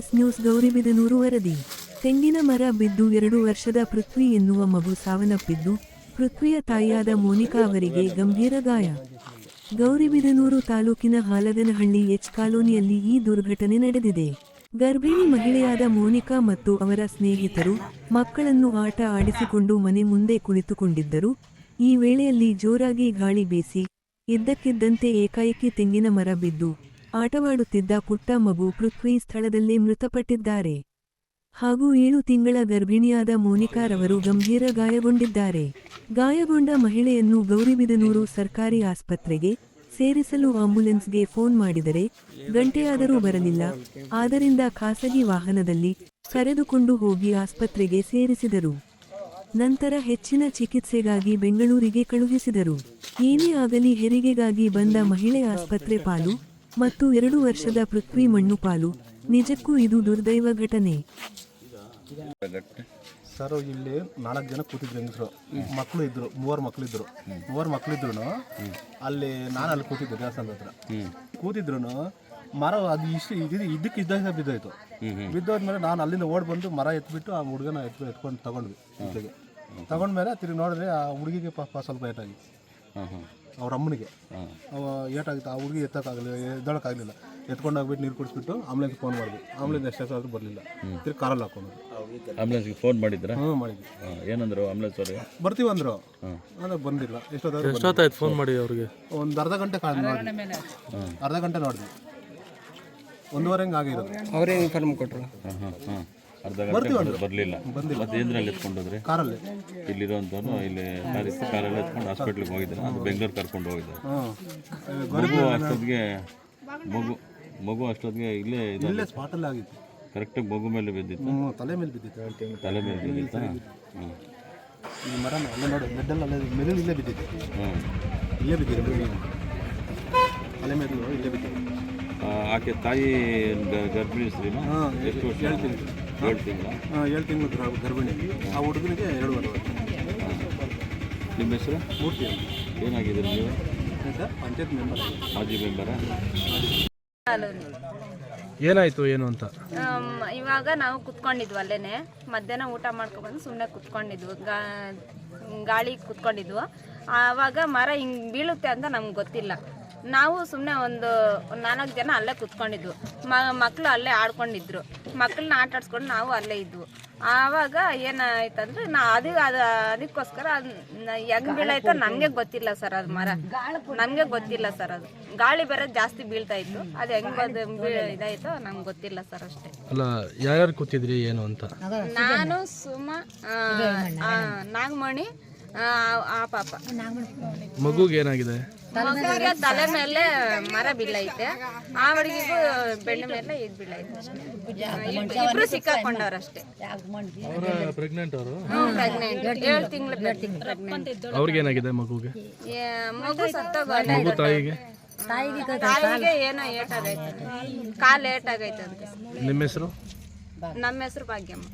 S news Gauribidanur ವರದಿ. ತೆಂಗಿನ ಮರ ಬಿದ್ದು ಎರಡು ವರ್ಷದ ಪೃಥ್ವಿ ಎನ್ನುವ ಮಗು ಸಾವನ್ನಪ್ಪಿದ್ದು, ಪೃಥ್ವಿಯ ತಾಯಿಯಾದ ಮೋನಿಕಾ ಅವರಿಗೆ ಗಂಭೀರ ಗಾಯ. ಗೌರಿಬಿದನೂರು ತಾಲೂಕಿನ ಹಾಲದನಹಳ್ಳಿ ಎಚ್ ಕಾಲೋನಿಯಲ್ಲಿ ಈ ದುರ್ಘಟನೆ ನಡೆದಿದೆ. ಗರ್ಭಿಣಿ ಮಹಿಳೆಯಾದ ಮೋನಿಕಾ ಮತ್ತು ಅವರ ಸ್ನೇಹಿತರು ಮಕ್ಕಳನ್ನು ಆಟ ಆಡಿಸಿಕೊಂಡು ಮನೆ ಮುಂದೆ ಕುಳಿತುಕೊಂಡಿದ್ದರು. ಈ ವೇಳೆಯಲ್ಲಿ ಜೋರಾಗಿ ಗಾಳಿ ಬೀಸಿ ಇದ್ದಕ್ಕಿದ್ದಂತೆ ಏಕಾಏಕಿ ತೆಂಗಿನ ಮರ ಬಿದ್ದು ಆಟವಾಡುತ್ತಿದ್ದ ಪುಟ್ಟ ಮಗು ಪೃಥ್ವಿ ಸ್ಥಳದಲ್ಲೇ ಮೃತಪಟ್ಟಿದ್ದಾರೆ. ಹಾಗೂ ಏಳು ತಿಂಗಳ ಗರ್ಭಿಣಿಯಾದ ಮೋನಿಕಾರವರು ಗಂಭೀರ ಗಾಯಗೊಂಡಿದ್ದಾರೆ. ಗಾಯಗೊಂಡ ಮಹಿಳೆಯನ್ನು ಗೌರಿಬಿದನೂರು ಸರ್ಕಾರಿ ಆಸ್ಪತ್ರೆಗೆ ಸೇರಿಸಲು ಆಂಬ್ಯುಲೆನ್ಸ್ಗೆ ಫೋನ್ ಮಾಡಿದರೆ ಗಂಟೆಯಾದರೂ ಬರಲಿಲ್ಲ. ಆದ್ದರಿಂದ ಖಾಸಗಿ ವಾಹನದಲ್ಲಿ ಕರೆದುಕೊಂಡು ಹೋಗಿ ಆಸ್ಪತ್ರೆಗೆ ಸೇರಿಸಿದರು. ನಂತರ ಹೆಚ್ಚಿನ ಚಿಕಿತ್ಸೆಗಾಗಿ ಬೆಂಗಳೂರಿಗೆ ಕಳುಹಿಸಿದರು. ಏನೇ ಆಗಲಿ ಹೆರಿಗೆಗಾಗಿ ಬಂದ ಮಹಿಳೆ ಆಸ್ಪತ್ರೆ ಪಾಲು ಮತ್ತು ಎರಡು ವರ್ಷದ ಪೃಥ್ವಿ ಮಣ್ಣು ಪಾಲು. ನಿಜಕ್ಕೂ ಇದು ದುರ್ದೈವ ಘಟನೆ. ಸರ್, ಇಲ್ಲಿ ನಾಲ್ಕು ಜನ ಕೂತಿದ್ರು ಹೆಂಗಸರು. ಮಕ್ಕಳು ಇದ್ರು, ಮೂವರು ಮಕ್ಕಳು ಇದ್ರು. ಮೂವರು ಮಕ್ಕಳು ಇದ್ರು ಅಲ್ಲಿ ನಾನು ಅಲ್ಲಿ ಕೂತಿದ್ದೆ ದೇವಸ್ಥಾನದ ಹತ್ರ. ಕೂತಿದ್ರು ಮರ ಅದು ಇಷ್ಟು ಇದು ಇದಕ್ಕೆ ಇದ್ದಾಗ ಬಿದ್ದೋಯ್ತು. ಬಿದ್ದೋದ್ಮೇಲೆ ನಾನು ಅಲ್ಲಿಂದ ಓಡ್ ಬಂದು ಮರ ಎತ್ಬಿಟ್ಟು ಆ ಹುಡುಗನ ಎತ್ ಎತ್ಕೊಂಡು ತಗೊಂಡ್ವಿ ಇಲ್ಲಿಗೆ. ತಗೊಂಡ್ಮೇಲೆ ತಿರುಗಿ ನೋಡಿದ್ರೆ ಆ ಹುಡುಗಿಗೆ ಪಾಪ ಸ್ವಲ್ಪ ಏಟಾಗಿ. ಅವ್ರ ಅಮ್ಮನಿಗೆ. ಅವ ಏಟಾಗಿತ್ತು ಆ ಹುಡುಗಿ ಎತ್ತಕ್ಕಾಗಲಿಲ್ಲ ಎದ್ದೋಳಕ್ಕಾಗಲಿಲ್ಲ. ಎತ್ಕೊಂಡು ಹೋಗ್ಬಿಟ್ಟು ನೀರು ಕುಡಿಸ್ಬಿಟ್ಟು ಆಂಬುಲೆನ್ಸ್ ಫೋನ್ ಮಾಡಿದ್ವಿ. ಆಂಬುಲೆನ್ಸ್ ಆದರೂ ಬರಲಿಲ್ಲ. ತಿರ್ಗಿ ಕಾರಲ್ಲಿ ಹಾಕೊಂಡು ಆಂಬುಲೆನ್ಸ್ಗೆ ಫೋನ್ ಮಾಡಿದ್ರೆ? ಹ್ಞೂ ಮಾಡಿದ್ವಿ. ಹಾಂ ಏನಂದ್ರು ಆಂಬುಲೆನ್ಸ್ ಅವ್ರಿಗೆ? ಬರ್ತೀವಿ ಅಂದ್ರು. ಅಂದ್ರೆ ಬಂದಿಲ್ಲ. ಎಷ್ಟೊತ್ತಾದ್ರು ಎಷ್ಟೊತ್ತಾಯ್ತು ಫೋನ್ ಮಾಡಿ ಅವ್ರಿಗೆ? ಒಂದು ಅರ್ಧ ಗಂಟೆ ಕಾಲ ಹ್ಞೂ ಅರ್ಧ ಗಂಟೆ ನೋಡಿದ್ವಿ. ಒಂದೂವರೆ ಹಂಗೆ ಆಗಿರೋದು. ಅವರೇ ಇನ್ಫಾರ್ಮ್ ಕೊಟ್ಟರು ಹಾಂ ಹಾಂ ಹಾಂ. ಅರ್ಧ ಗಂಟೆ ಬರಲಿಲ್ಲ. ಮತ್ತೆ ಏನ್ರಲ್ಲಿ ಎತ್ಕೊಂಡೋದ್ರೆ? ಕಾರಲ್ಲಿ. ಇಲ್ಲಿರೋಂಥವ್ನು ಇಲ್ಲಿ ಕಾರ್ ಇತ್ತು ಕಾರಲ್ಲಿ ಎತ್ಕೊಂಡು ಹಾಸ್ಪಿಟ್ಲಿಗೆ ಹೋಗಿದ್ರು ಅದು ಬೆಂಗಳೂರು ಕರ್ಕೊಂಡು ಹೋಗಿದ್ರು ಹ್ಞೂ ಮಗು ಅಷ್ಟೊತ್ತಿಗೆ ಮಗು ಮಗು ಅಷ್ಟೊತ್ತಿಗೆ ಇಲ್ಲೇ ಇಲ್ಲೇ ಸ್ಪಾಟಲ್ಲಿ ಆಗಿತ್ತು. ಕರೆಕ್ಟಾಗಿ ಮಗು ಮೇಲೆ ಬಿದ್ದಿತ್ತು. ತಲೆ ಮೇಲೆ ಬಿದ್ದಿತ್ತು. ತಲೆ ಮೇಲೆ ಬಿದ್ದಿತ್ತು? ಹ್ಞೂ ಈ ಮರ ಅಲ್ಲೇ ನೋಡಿ ಬೆಡ್ಡಲ್ಲಿ ಅಲ್ಲೇ ಮೇಲೆ ಇಲ್ಲೇ ಬಿದ್ದಿತ್ತು. ಹ್ಞೂ ಇಲ್ಲೇ ಬಿದ್ದಿದ್ದು ತಲೆ ಮೇಲೆ ಇಲ್ಲೇ ಬಿದ್ದಿತ್ತು. ಆ, ಆಕೆ ತಾಯಿ ಗರ್ಭಿಣಿ ಎಷ್ಟು ವರ್ಷ? ಏಳು ತಿಂಗಳು? ತಿಂಗಳು ಗರ್ಭಿಣಿ. ಆ ಹುಡುಗನಿಗೆ ಎರಡೂವರೆ ವರ್ಷ. ನಿಮ್ಮ ಹೆಸರು? ಮೂರ್ತಿ ಏನಾಗಿದ್ದೀರಿ ನೀವು? Sir panchayat member. ಮಾಜಿ ಮೆಂಬರ? ಏನಾಯ್ತು ಏನು ಅಂತ? ಆಮ್, ಇವಾಗ ನಾವು ಕುತ್ಕೊಂಡಿದ್ವು ಅಲ್ಲೇನೆ. ಮಧ್ಯಾಹ್ನ ಊಟ ಮಾಡ್ಕೊಬಂದು ಸುಮ್ಮನೆ ಕುತ್ಕೊಂಡಿದ್ವು. ಗಾ ಗಾಳಿ ಕುತ್ಕೊಂಡಿದ್ವು. ಆವಾಗ ಮರ ಹಿಂಗೆ ಬೀಳುತ್ತೆ ಅಂತ ನಮ್ಗೆ ಗೊತ್ತಿಲ್ಲ. ನಾವು ಸುಮ್ಮನೆ ಒಂದು ನಾಲ್ಕು ಜನ ಅಲ್ಲೇ ಕುತ್ಕೊಂಡಿದ್ವು. ಮ ಮಕ್ಕಳು ಅಲ್ಲೇ ಆಡ್ಕೊಂಡಿದ್ರು. ಮಕ್ಕಳನ್ನ ಆಟ ಆಡ್ಸ್ಕೊಂಡು ನಾವು ಅಲ್ಲೇ ಇದ್ವು. ಆವಾಗ ಏನಾಯ್ತಂದ್ರೆ ನಾ ಅದು ಅದು ಅದಕ್ಕೋಸ್ಕರ ಹೆಂಗ್ ಬೀಳಾಯ್ತೋ ನಮಗೆ ಗೊತ್ತಿಲ್ಲ ಸರ್ ಅದು ಮರ. ನಮಗೆ ಗೊತ್ತಿಲ್ಲ ಸರ್ ಅದು. ಗಾಳಿ ಬರೋದು ಜಾಸ್ತಿ ಬೀಳ್ತಾ ಇತ್ತು. ಅದು ಹೆಂಗ್ ಇದಾಯ್ತೋ ನಮ್ಗೆ ಗೊತ್ತಿಲ್ಲ ಸರ್ ಅಷ್ಟೇ. ಅಲ್ಲ ಯಾರ್ಯಾರು ಕೂತಿದ್ರಿ ಏನು ಅಂತ? ನಾನು ಸುಮ ನಾಗಮಣಿ ಆ, ಆ ಪಾಪ. ಮಗುಗೆ ಏನಾಗಿದೆ? ಮಗುವಿಗೆ ತಲೆ ಮೇಲೆ ಮರ ಬೀಳೈತೆ ಆ ಹುಡುಗಿಗೂ ಬೆಣ್ಣೆ ಮೇಲೆ ಇದು ಬೀಳೈತೆ ಅಷ್ಟೇ. ಇಬ್- ಇಬ್ರು ಸಿಕ್ಕಾಕೊಂಡವ್ರಷ್ಟೇ. ಅವರ ಪ್ರೆಗ್ನೆಂಟ್ ಅವರು? ಪ್ರೆಗ್ನೆಂಟ್ ಏಳು ತಿಂಗಳು ಪ್ರೆಗ್ನೆಂಟ್ ಅವ್ರಿಗೆ ಏನಾಗಿದೆ ಮಗುಗೆ ಮಗು ಸತ್ತೋಗ ಮಗು ತಾಯಿಗೆ? ತಾಯಿಗೆ ಏನೋ ಆಗೈತೆ ಕಾಲು ಏಟಾಗೈತೆ ಅಂತ ನಿಮ್ಮ ಹೆಸರು? ನಮ್ಮ ಹೆಸರು ಭಾಗ್ಯಮ್ಮ.